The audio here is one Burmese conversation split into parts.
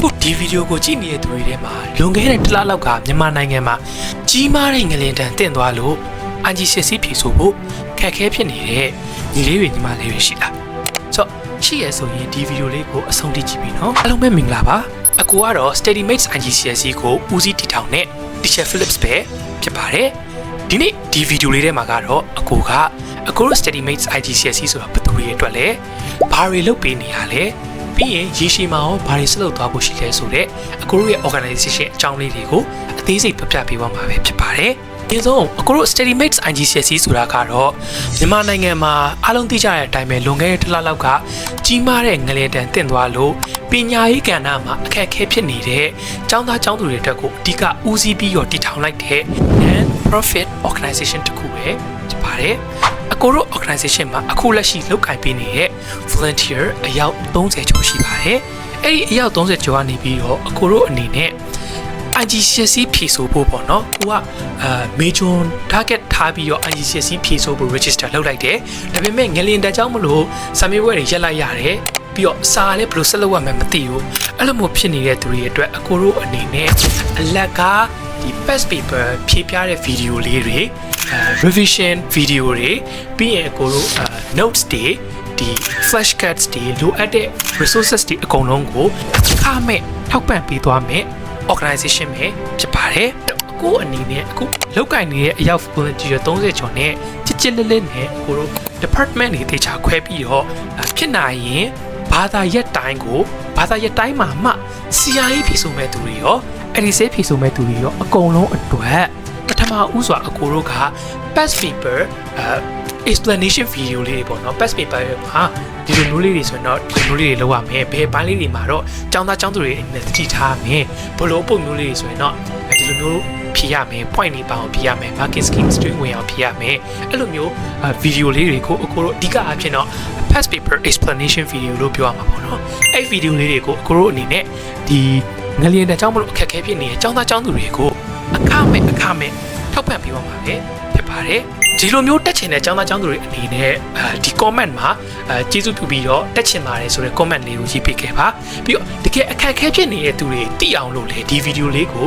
အခုဒီဗီဒီယိုကိုကြည့်နေတဲ့သူတွေထဲမှာလွန်ခဲ့တဲ့တစ်လလောက်ကမြန်မာနိုင်ငံမှာကြီးမားတဲ့ငလင်တန်တင့်သွားလို့အန်ဂျီစစ်စီးဖြေဆိုဖို့ခက်ခဲဖြစ်နေတဲ့ညီလေးတွေညီမလေးတွေရှိလားဆိုတော့ရှိရဆိုရင်ဒီဗီဒီယိုလေးကိုအဆုံးထိကြည့်ပြီးနော်အားလုံးပဲမင်္ဂလာပါအကူကတော့ Steady Mates IGCSE ကိုဦးစီးတည်ထောင်တဲ့ Teacher Phillips ပဲဖြစ်ပါတယ်ဒီနေ့ဒီဗီဒီယိုလေးထဲမှာကတော့အကူကအကူတို့ Steady Mates IGCSE ဆိုတာဘယ်သူတွေအတွက်လဲဘာတွေလုပ်ပေးနေရလဲ ပြီးရင်ရေရှည်မှာရောဘာတွေဆက်လုပ်သွားဖို့ရှိလဲဆိုတော့အကူတို့ရဲ့ organization အကြောင်းလေးတွေကိုအသေးစိတ်ပြပြပေးသွားမှာပဲဖြစ်ပါတယ်အရင်ဆုံးအခုတို့ Steady Mates IGCSE ဆိုတာကတော့မြန်မာနိုင်ငံမှာအားလုံးသိကြတဲ့အတိုင်းပဲလွန်ခဲ့တဲ့တစ်လလောက်ကကြီးမားတဲ့ငလျင်တန်တင့်သွားလို့ပညာရေးကဏ္ဍမှာအခက်အခဲဖြစ်နေတဲ့ចောင်းသားចောင်းသူတွေအတွက်ကိုအဓိကဦးစီးပြီးတော့တည်ထောင်လိုက်တဲ့ non profit organization တစ်ခုပဲဖြစ်ပါတယ် အကိုတို့ organization မှာအခုလက်ရှိလုပ်ကိုင်ပေးနေတဲ့ volunteer အယောက်30ကျော်ရှိပါတယ်အဲ့ဒီအယောက်30ကျော်ကနေပြီးတော့အကိုတို့အနေနဲ့ IGCSE ဖြေဆိုဖို့ပေါ့နော်ကိုကအာ major target ထားပြီးတော့ IGCSE ဖြေဆိုဖို့ register လုပ်လိုက်တယ်ဒါပေမဲ့ငလျင်တက်ကြောင်းမလို့စာမေးပွဲတွေရက်လိုက်ရတယ်ပြီးတော့စာလည်းဘယ်လိုဆက်လုပ်ရမှန်းမသိဘူးအဲ့လိုမျိုးဖြစ်နေတဲ့သူတွေအတွက်အကိုတို့အနေနဲ့အလက်ကဒီ past paper ဖြည့်ပြတဲ့ video လေးတွေအဲ revision video တွေပြီးရင်အကိုတို့အာ notes တွေဒီ flash cards တွေလိုအပ်တဲ့ resources တွေအကုန်လုံးကိုအခမဲ့ထောက်ပံ့ပေးသွားမယ် organization ပဲဖြစ်ပါတယ်အခုအနေနဲ့အခုလောက်ကင်နေတဲ့အယောက် volunteer 30ကျော်နဲ့ချစ်ချစ်လေးလေးနဲ့အခုတို့ department တွေတေချာခွဲပြီးတော့ဖြစ်နိုင်ရင်ဘာသာရက်တိုင်းကိုဘာသာရက်တိုင်းမှာမှ CRE ဖြည့်ဆိုမဲ့သူတွေရောအဲ့ဒီစေးဖြည့်ဆိုမဲ့သူတွေရောအကုန်လုံးအတွက်ပထ မဦးစွာအကိုတို့က past paper အဲ explanation video လေးတွေပေါ့နော် past paper မှာဒီလိုမျိုးလေးတွေဆိုရင်တော့ဒီလိုမျိုးလေးတွေလောက်ရမယ်ဘယ်ပိုင်းလေးတွေမှာတော့ចောင်းသားចောင်းသူတွေအနေနဲ့တည်ထားမယ်ဘလို့ပုံမျိုးလေးတွေဆိုရင်တော့ဒီလိုမျိုးဖြည့်ရမယ် point တွေပါအောင်ဖြည့်ရမယ် marking scheme string ဝင်အောင်ဖြည့်ရမယ်အဲ့လိုမျိုး video လေးတွေကိုအကိုတို့အဓိကအဖြစ်တော့ past paper explanation video လို့ပြောရမှာပေါ့နော်အဲ့ video လေးတွေကိုအကိုတို့အနေနဲ့ဒီငလျင်တကြောင်းမလို့အခက်အခဲဖြစ်နေတဲ့ចောင်းသားចောင်းသူတွေကိုအခမဲ့အခမဲ့ ထောက်ပံ့ပေးပါမှာပဲဖြစ်ပါတယ်ဒီလိုမျိုးတက်ချင်တဲ့ចောင်းသားចောင်းသူတွေအနေနဲ့အဲဒီ comment မှာအဲကျေးဇူးပြုပြီးတော့တက်ချင်ပါတယ်ဆိုတဲ့ comment လေးကိုရေးပေးခဲ့ပါပြီးတော့တကယ်အခက်အခဲဖြစ်နေတဲ့သူတွေသိအောင်လို့လေဒီ video လေးကို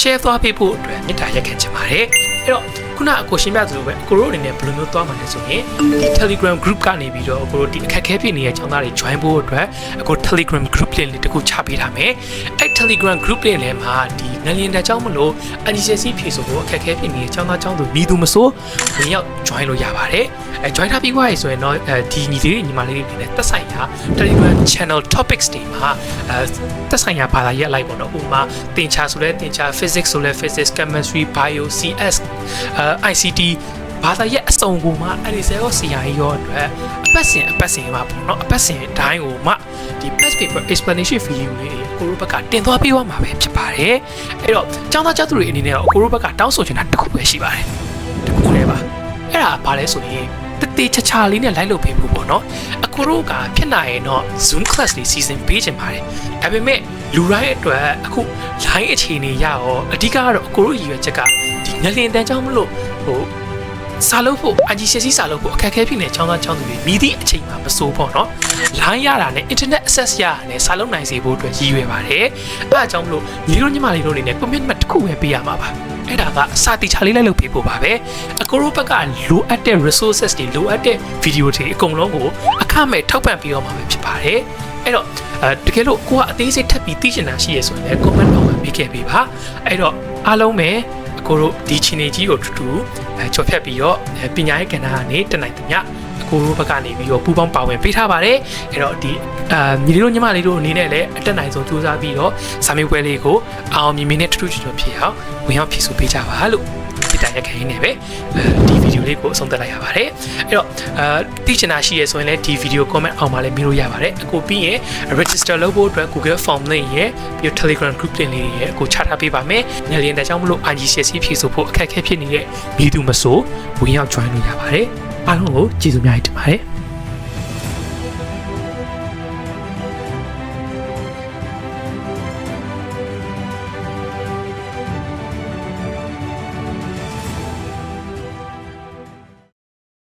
share သွားပေးဖို့အတွက်မေတ္တာရက်ခံချင်ပါတယ်အဲ့တော့ခုနအကိုရှင်းပြသလိုပဲအကိုတို့အနေနဲ့ဘယ်လိုမျိုးသွားမှာလဲဆိုရင်ဒီ Telegram group ကနေပြီးတော့အကိုတို့ဒီအခက်အခဲဖြစ်နေတဲ့ចောင်းသားတွေ join ဖို့အတွက်အကို Telegram group link လေးတခုချပေးထားမယ်အဲ့ Telegram group တွေလည်းမှာဒီနလျင်တချောင်းမလို့ NGC ဖြေဆိုဖို့အခက်အခဲဖြစ်နေတဲ့ចောင်းသားចောင်းသူမိသူမဆိုးဝင်ရောက် join လို့ရပါတယ်အဲ join ထားပြီးွားရဆိုရင်တော့ဒီညီသေးညီမလေးတွေနဲ့သက်ဆိုင်ရာ Telegram channel topics တွေမှာအဲသက်ဆိုင်ရာဘာသာရပ်လိုက်ပေါ့နော်ဥပမာသင်ချာဆိုလဲသင်ချာ physics ဆိုလဲ physics chemistry bio cs ICT ဘာသာရပ်အစုံကိုမှအဲ့ဒီဆဲရောဆရာကြီးရောအတွက်အပတ်စဉ်အပတ်စဉ်မှာပေါ့နော်အပတ်စဉ်တိုင်းကိုမှဒီ past paper explanation video လေးတွေကိုရိုဘက်ကတင်သွားပေးသွားမှာပဲဖြစ်ပါတယ်အဲ့တော့ကျောင်းသားကျောင်းသူတွေအနေနဲ့ကိုရိုဘက်ကတောင်းဆိုချင်တာတစ်ခုပဲရှိပါတယ်တစ်ခုလည်းပါအဲ့ဒါဘာလဲဆိုရင်တတိချာချာလေးနဲ့လိုက်လုပ်ပေးဖို့ပေါ့နော်အခုတို့ကဖြစ်နိုင်ရင်တော့ Zoom class တွေစီစဉ်ပေးချင်ပါတယ်ဒါပေမဲ့လူတိုင်းအတွက်အခု line အခြေအနေရရောအဓိကကတော့အကိုတို့ရည်ရွယ်ချက်ကဒီငလင်တန်းကြောင့်မလို့ဟို စာလုပ်ဖို့ IGCSE စာလုပ်ဖို့အခက်အခဲဖြစ်နေချောင်းသားချောင်းသူတွေမိသည့်အချိန်မှာမစိုးပေါ့နော်။ line ရတာနဲ့ internet access ရတာနဲ့စာလုပ်နိုင်စေဖို့အတွက်ရည်ရွယ်ပါတယ်။အဲအကြောင်းမလို့ညီတို့ညီမလေးတို့အနေနဲ့ commitment တစ်ခုပဲပေးရမှာပါ။အဲ့ဒါကစာတီချာလေးလိုက်လုပ်ပေးဖို့ပါပဲ။အကိုတို့ဘက်ကလိုအပ်တဲ့ resources တွေလိုအပ်တဲ့ video တွေအကုန်လုံးကိုအခမဲ့ထောက်ပံ့ပေးရမှာပဲဖြစ်ပါတယ်။အဲ့တော့အဲတကယ်လို့ကိုကအသေးစိတ်ထပ်ပြီးသိချင်တာရှိရဆိုရင်လည်း comment အောက်မှာပေးခဲ့ပေးပါ။အဲ့တော့အားလုံးပဲ ကိုတို့ဒီချီနေကြီးကိုတူတူအဲချော်ဖြတ်ပြီးတော့ပညာရေးကဏ္ဍကနေတနိုင်သမျှအကိုတို့ဘက်ကနေပြီးတော့ပူပေါင်းပါဝင်ပေးထားပါတယ်အဲ့တော့ဒီအာညီလေးတို့ညီမလေးတို့အနေနဲ့လည်းအတက်နိုင်ဆုံးစူးစမ်းပြီးတော့စာမေးပွဲလေးကိုအောင်မြင်မြင်နဲ့တူတူချွတ်ချွတ်ဖြစ်အောင်ဝင်ရောက်ဖြည့်ဆို့ပေးကြပါလို့ ဒီတိုင်းရခိုင်းနေပဲဒီဗီဒီယိုလေးကိုအဆုံးသတ်လိုက်ရပါတယ်အဲ့တော့အာသိချင်တာရှိရဆိုရင်လည်းဒီဗီဒီယို comment အောက်မှာလည်းမြင်လို့ရပါတယ်အခုပြီးရင် register လုပ်ဖို့အတွက် Google Form link ရယ်ပြီးတော့ Telegram group link လေးရယ်အခုချထားပေးပါမယ်ငလျင်တဲ့ကြောင့်မလို့ IGCSE ဖြည့်ဆို့ဖို့အခက်အခဲဖြစ်နေတဲ့မိသူမဆိုဝင်ရောက် join လို့ရပါတယ်အားလုံးကိုကျေးဇူးများတင်ပါတယ်